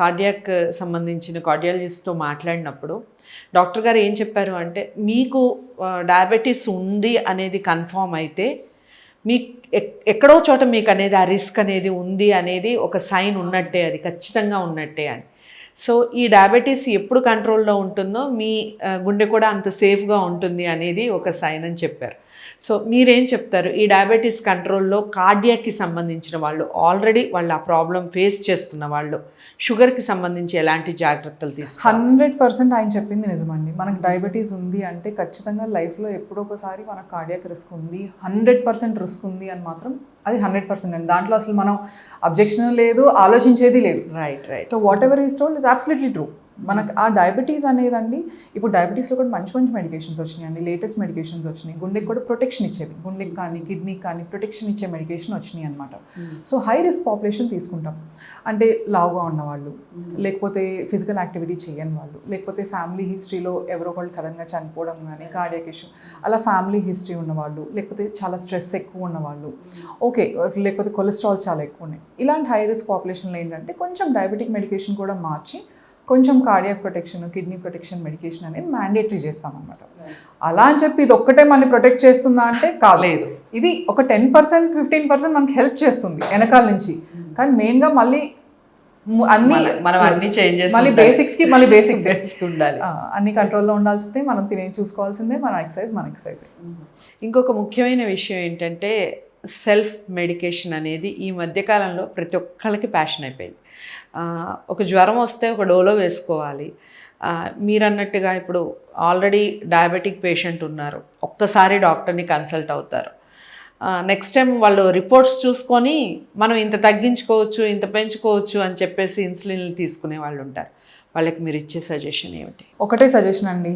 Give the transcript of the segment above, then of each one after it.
Cardiac uh, సంబంధించిన కార్డియాలజిస్ట్తో మాట్లాడినప్పుడు doctor గారు ఏం చెప్పారు అంటే మీకు డయాబెటీస్ ఉంది అనేది కన్ఫామ్ అయితే మీ ఎక్కడో చోట మీకు అనేది ఆ రిస్క్ అనేది ఉంది అనేది ఒక సైన్ ఉన్నట్టే అది ఖచ్చితంగా ఉన్నట్టే అని. సో ఈ డయాబెటీస్ ఎప్పుడు కంట్రోల్లో ఉంటుందో మీ గుండె కూడా అంత సేఫ్గా ఉంటుంది అనేది ఒక సైన్ అని చెప్పారు. సో మీరేం చెప్తారు? ఈ డయాబెటీస్ కంట్రోల్లో కార్డియాకి సంబంధించిన వాళ్ళు ఆల్రెడీ వాళ్ళు ఆ ప్రాబ్లం ఫేస్ చేస్తున్న వాళ్ళు షుగర్కి సంబంధించి ఎలాంటి జాగ్రత్తలు తీసుకోవాలి హండ్రెడ్ పర్సెంట్ ఆయన చెప్పింది నిజమండి. మనకు డయాబెటీస్ ఉంది అంటే ఖచ్చితంగా లైఫ్లో ఎప్పుడో ఒకసారి మనకు కార్డియాక్ రిస్క్ ఉంది. హండ్రెడ్ పర్సెంట్ రిస్క్ ఉంది అని మాత్రం అది హండ్రెడ్ పర్సెంట్ అండి. దాంట్లో అసలు మనం అబ్జెక్షన్ లేదు ఆలోచించేది లేదు. Right right. So whatever is told is absolutely true. మనకు ఆ డయాబెటీస్ అనేదండి ఇప్పుడు డయాబెటీస్లో కూడా మంచి మంచి మెడికేషన్స్ వచ్చినాయండి. లేటెస్ట్ మెడికేషన్స్ వచ్చినాయి. గుండెకి కూడా ప్రొటెక్షన్ ఇచ్చేవి. గుండెకి కానీ కిడ్నీకి కానీ ప్రొటెక్షన్ ఇచ్చే మెడికేషన్ వచ్చినాయి అనమాట సో హై రిస్క్ పాపులేషన్ తీసుకుంటాం. అంటే లావుగా ఉన్నవాళ్ళు లేకపోతే ఫిజికల్ యాక్టివిటీ చేయని వాళ్ళు లేకపోతే ఫ్యామిలీ హిస్టరీలో ఎవరో ఒకళ్ళు సడన్గా చనిపోవడం కానీ కార్డియాక్ ఇష్యూ అలా ఫ్యామిలీ హిస్టరీ ఉన్నవాళ్ళు లేకపోతే చాలా స్ట్రెస్ ఎక్కువ ఉన్నవాళ్ళు ఓకే లేకపోతే కొలెస్ట్రాల్స్ చాలా ఎక్కువ ఉన్నాయి. ఇలాంటి హై రిస్క్ పాపులేషన్లో ఏంటంటే కొంచెం డయాబెటిక్ మెడికేషన్ కూడా మార్చి కొంచెం cardiac protection kidney protection medication అనేది మ్యాండేటరీ చేస్తామన్నమాట. అలా అని చెప్పి ఇది ఒక్కటే మనని ప్రొటెక్ట్ చేస్తుందా అంటే కాలేదు ఇది ఒక టెన్ పర్సెంట్ ఫిఫ్టీన్ పర్సెంట్ మనకి హెల్ప్ చేస్తుంది వెనకాల నుంచి. కానీ మెయిన్గా మళ్ళీ అన్ని మన- అన్ని మళ్ళీ ఉండాలి. బేసిక్స్కి మళ్ళీ బేసిక్స్ ఉండాలి. అన్ని కంట్రోల్లో ఉండాల్సిందే మనం తినే చూసుకోవాల్సిందే మన ఎక్సర్సైజ్ మన ఎక్సర్సైజ్ ఇంకొక ముఖ్యమైన విషయం ఏంటంటే సెల్ఫ్ మెడికేషన్ అనేది ఈ మధ్యకాలంలో ప్రతి ఒక్కరికి ప్యాషన్ అయిపోయింది. ఒక జ్వరం వస్తే ఒక డోలో వేసుకోవాలి. మీరన్నట్టుగా ఇప్పుడు ఆల్రెడీ డయాబెటిక్ పేషెంట్ ఉన్నారు. ఒక్కసారి డాక్టర్ని కన్సల్ట్ అవుతారు. నెక్స్ట్ టైం వాళ్ళు రిపోర్ట్స్ చూసుకొని మనం ఇంత తగ్గించుకోవచ్చు ఇంత పెంచుకోవచ్చు అని చెప్పేసి ఇన్సులిన్లు తీసుకునే వాళ్ళు ఉంటారు. వాళ్ళకి మీరు ఇచ్చే సజెషన్ ఏమిటి? ఒకటే సజెషన్ అండి.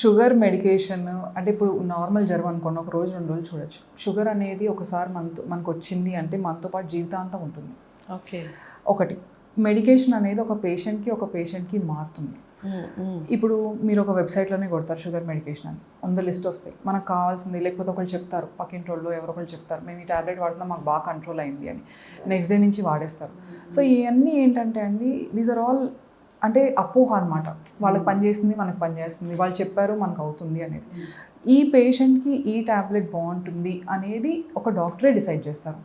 షుగర్ మెడికేషన్ అంటే ఇప్పుడు నార్మల్ జ్వరం అనుకోండి ఒక రోజు రెండు రోజులు చూడొచ్చు. షుగర్ అనేది ఒకసారి మనతో మనకు వచ్చింది అంటే మనతో పాటు జీవితాంతం ఉంటుంది. ఓకే. ఒకటి మెడికేషన్ అనేది ఒక పేషెంట్కి ఒక పేషెంట్కి మారుతుంది. ఇప్పుడు మీరు ఒక వెబ్సైట్లోనే కొడతారు షుగర్ మెడికేషన్ అని. వంద లిస్ట్ వస్తాయి. మనకు కావాల్సింది లేకపోతే ఒకళ్ళు చెప్తారు పక్కింటి వాళ్ళు ఎవరో ఒకళ్ళు చెప్తారు మేము ఈ టాబ్లెట్ వాడుతున్నాం మాకు బాగా కంట్రోల్ అయింది అని. నెక్స్ట్ డే నుంచి వాడేస్తారు. సో ఇవన్నీ ఏంటంటే అండి దీస్ ఆర్ ఆల్ అంటే అపోహ అనమాట వాళ్ళకి పని చేసింది మనకు పని చేస్తుంది. వాళ్ళు చెప్పారు మనకు అవుతుంది అనేది. ఈ పేషెంట్కి ఈ టాబ్లెట్ బాగుంటుంది అనేది ఒక డాక్టరే డిసైడ్ చేస్తారు.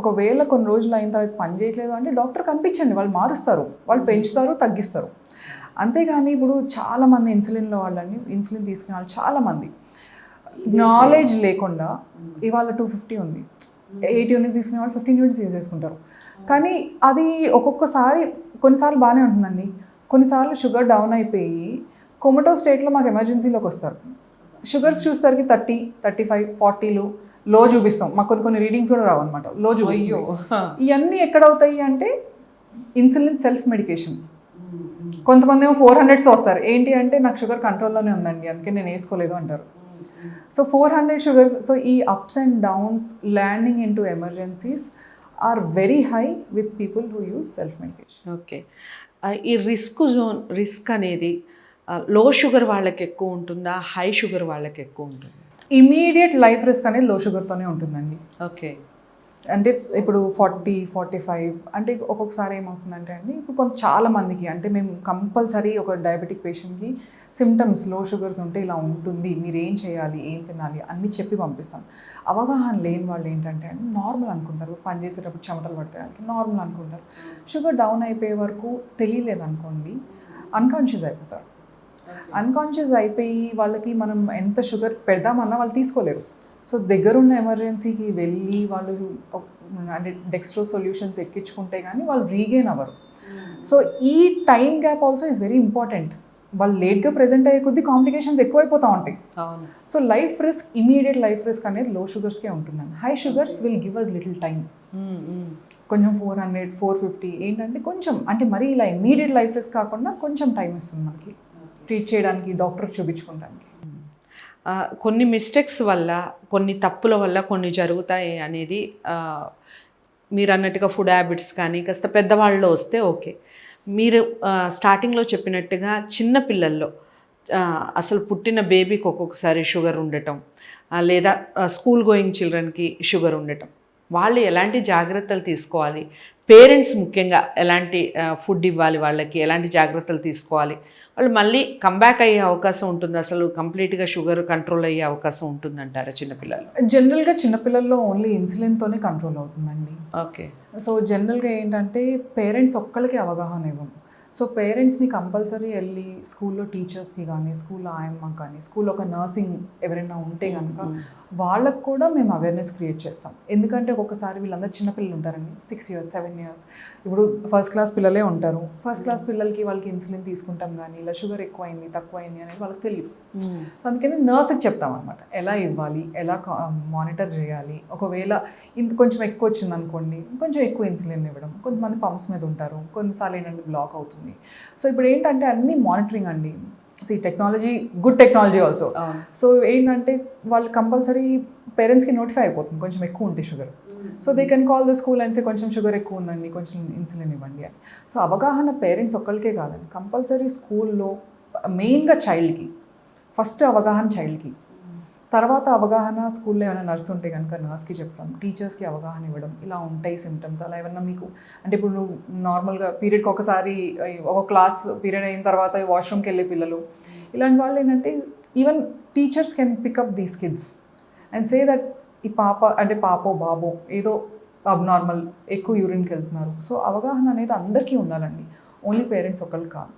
ఒకవేళ కొన్ని రోజులు అయిన తర్వాత పని చేయట్లేదు అంటే డాక్టర్ కనిపించండి వాళ్ళు మారుస్తారు. వాళ్ళు పెంచుతారు తగ్గిస్తారు. అంతేగాని ఇప్పుడు చాలా మంది ఇన్సులిన్లో వాళ్ళని ఇన్సులిన్ తీసుకునే వాళ్ళు చాలా మంది నాలెడ్జ్ లేకుండా ఇవాళ టూ ఫిఫ్టీ ఉంది. ఎయిట్ యూనిట్స్ తీసుకునే వాళ్ళు ఫిఫ్టీన్ యూనిట్స్ యూజ్ చేసుకుంటారు. కానీ అది ఒక్కొక్కసారి కొన్నిసార్లు బాగానే ఉంటుందండి. కొన్నిసార్లు షుగర్ డౌన్ అయిపోయి కొమటో స్టేట్లో మాకు ఎమర్జెన్సీలోకి వస్తారు. షుగర్స్ చూసేసరికి థర్టీ థర్టీ ఫైవ్ ఫార్టీలు లో చూపిస్తాం. మాకు కొన్ని కొన్ని రీడింగ్స్ కూడా రావు అనమాట లో చూపిస్తాం ఇవన్నీ ఎక్కడ అవుతాయి అంటే ఇన్సులిన్ సెల్ఫ్ మెడికేషన్. కొంతమంది ఏమో ఫోర్ హండ్రెడ్స్ వస్తారు. ఏంటి అంటే నాకు షుగర్ కంట్రోల్లోనే ఉందండి. అందుకే నేను వేసుకోలేదు అంటారు. So four hundred sugars so ఈ ups and downs landing into emergencies are very high with people who use self medication okay. ఈ రిస్క్ జోన్ రిస్క్ అనేది లో షుగర్ వాళ్ళకి ఎక్కువ ఉంటుందా? హై షుగర్ వాళ్ళకి ఎక్కువ ఉంటుందా? ఇమీడియట్ లైఫ్ రిస్క్ అనేది లో షుగర్తోనే ఉంటుందండి. ఓకే. అంటే ఇప్పుడు ఫార్టీ ఫార్టీ ఫైవ్ అంటే ఒక్కొక్కసారి ఏమవుతుందంటే అండి ఇప్పుడు కొంత చాలా మందికి అంటే మేము కంపల్సరీ ఒక డయాబెటిక్ పేషెంట్కి సిమ్టమ్స్లో షుగర్స్ ఉంటే ఇలా ఉంటుంది మీరు ఏం చేయాలి ఏం తినాలి అన్నీ చెప్పి పంపిస్తాం. అవగాహన లేని వాళ్ళు ఏంటంటే అండి నార్మల్ అనుకుంటారు పని చేసేటప్పుడు చెమటలు పడతాయి నార్మల్ అనుకుంటారు. షుగర్ డౌన్ అయిపోయే వరకు తెలియలేదు అనుకోండి అన్కాన్షియస్ అయిపోతారు అన్కాన్షియస్ అయిపోయి వాళ్ళకి మనం ఎంత షుగర్ పెడదామన్నా వాళ్ళు తీసుకోలేరు. సో దగ్గరున్న ఎమర్జెన్సీకి వెళ్ళి వాళ్ళు అంటే డెక్స్ట్రో సొల్యూషన్స్ ఎక్కించుకుంటే కానీ వాళ్ళు రీగెయిన్ అవ్వరు. సో ఈ time gap also is very important వాళ్ళు లేట్గా ప్రెజెంట్ అయ్యే కొద్దీ కాంప్లికేషన్స్ ఎక్కువైపోతూ ఉంటాయి. So life risk immediate life risk అనేది లో షుగర్స్కే ఉంటుందండి high sugars will give us little time. కొంచెం ఫోర్ హండ్రెడ్ ఫోర్ ఫిఫ్టీ ఏంటంటే కొంచెం అంటే మరీ ఇలా ఇమీడియట్ లైఫ్ రిస్క్ కాకుండా కొంచెం టైం ఇస్తుంది మనకి. ట్రీట్ చేయడానికి డాక్టర్ చూపించుకోవడానికి. కొన్ని మిస్టేక్స్ వల్ల కొన్ని తప్పుల వల్ల కొన్ని జరుగుతాయి అనేది మీరు అన్నట్టుగా ఫుడ్ హ్యాబిట్స్ కానీ కాస్త పెద్దవాళ్ళలో వస్తే ఓకే. మీరు స్టార్టింగ్లో చెప్పినట్టుగా చిన్న పిల్లల్లో అసలు పుట్టిన బేబీకి ఒక్కొక్కసారి షుగర్ ఉండటం లేదా స్కూల్ గోయింగ్ చిల్డ్రన్కి షుగర్ ఉండటం వాళ్ళు ఎలాంటి జాగ్రత్తలు తీసుకోవాలి? పేరెంట్స్ ముఖ్యంగా ఎలాంటి ఫుడ్ ఇవ్వాలి వాళ్ళకి ఎలాంటి జాగ్రత్తలు తీసుకోవాలి. వాళ్ళు మళ్ళీ కంబ్యాక్ అయ్యే అవకాశం ఉంటుంది. అసలు కంప్లీట్గా షుగర్ కంట్రోల్ అయ్యే అవకాశం ఉంటుందంటారా చిన్నపిల్లలు? జనరల్గా చిన్నపిల్లల్లో ఓన్లీ ఇన్సులిన్తోనే కంట్రోల్ అవుతుందండి. ఓకే. సో జనరల్గా ఏంటంటే పేరెంట్స్ ఒక్కళ్ళకి అవగాహన ఇవ్వం సో పేరెంట్స్ని కంపల్సరీ వెళ్ళి స్కూల్లో టీచర్స్కి కానీ స్కూల్లో ఆయమ్మ కానీ స్కూల్లో ఒక నర్సింగ్ ఎవరైనా ఉంటే కనుక వాళ్ళకు కూడా మేము అవేర్నెస్ క్రియేట్ చేస్తాం. ఎందుకంటే ఒక్కొక్కసారి వీళ్ళందరూ చిన్నపిల్లలు ఉంటారండి. సిక్స్ ఇయర్స్ సెవెన్ ఇయర్స్ ఇప్పుడు ఫస్ట్ క్లాస్ పిల్లలే ఉంటారు. ఫస్ట్ క్లాస్ పిల్లలకి వాళ్ళకి ఇన్సులిన్ తీసుకుంటాం కానీ ఇలా షుగర్ ఎక్కువైంది తక్కువైంది అనేది వాళ్ళకి తెలియదు అందుకని నర్స్కి చెప్తాం అనమాట ఎలా ఇవ్వాలి? ఎలా మానిటర్ చేయాలి? ఒకవేళ ఇంత కొంచెం ఎక్కువ వచ్చింది అనుకోండి కొంచెం ఎక్కువ ఇన్సులిన్ ఇవ్వడం. కొంతమంది పంప్స్ మీద ఉంటారు. కొన్నిసార్లు ఏంటంటే బ్లాక్ అవుతుంది. సో ఇప్పుడు ఏంటంటే అన్ని మానిటరింగ్ అండి. So technology good technology also so ఏంటంటే వాళ్ళు కంపల్సరీ పేరెంట్స్కి నోటిఫై అయిపోతుంది. కొంచెం ఎక్కువ ఉంటే sugar so they can call the school and say కొంచెం షుగర్ ఎక్కువ ఉందండి కొంచెం ఇన్సులిన్ ఇవ్వండి. అని సో అవగాహన పేరెంట్స్ ఒక్కరికే కాదండి. కంపల్సరీ స్కూల్లో మెయిన్గా చైల్డ్కి ఫస్ట్ అవగాహన చైల్డ్కి తర్వాత అవగాహన స్కూల్లో ఏమైనా నర్స్ ఉంటే కనుక నర్స్కి చెప్పడం టీచర్స్కి అవగాహన ఇవ్వడం ఇలా ఉంటాయి సిమ్టమ్స్ అలా ఏమన్నా మీకు అంటే ఇప్పుడు నువ్వు నార్మల్గా పీరియడ్కి ఒకసారి ఒక క్లాస్ పీరియడ్ అయిన తర్వాత వాష్రూమ్కి వెళ్ళే పిల్లలు. ఇలాంటి వాళ్ళు ఏంటంటే even teachers can pick up these kids and say that ఈ పాప అంటే పాపో బాబో ఏదో అబ్నార్మల్ ఎక్కువ యూరిన్కి వెళ్తున్నారు. సో అవగాహన అనేది అందరికీ ఉండాలండి. ఓన్లీ పేరెంట్స్ ఒకళ్ళు కాదు.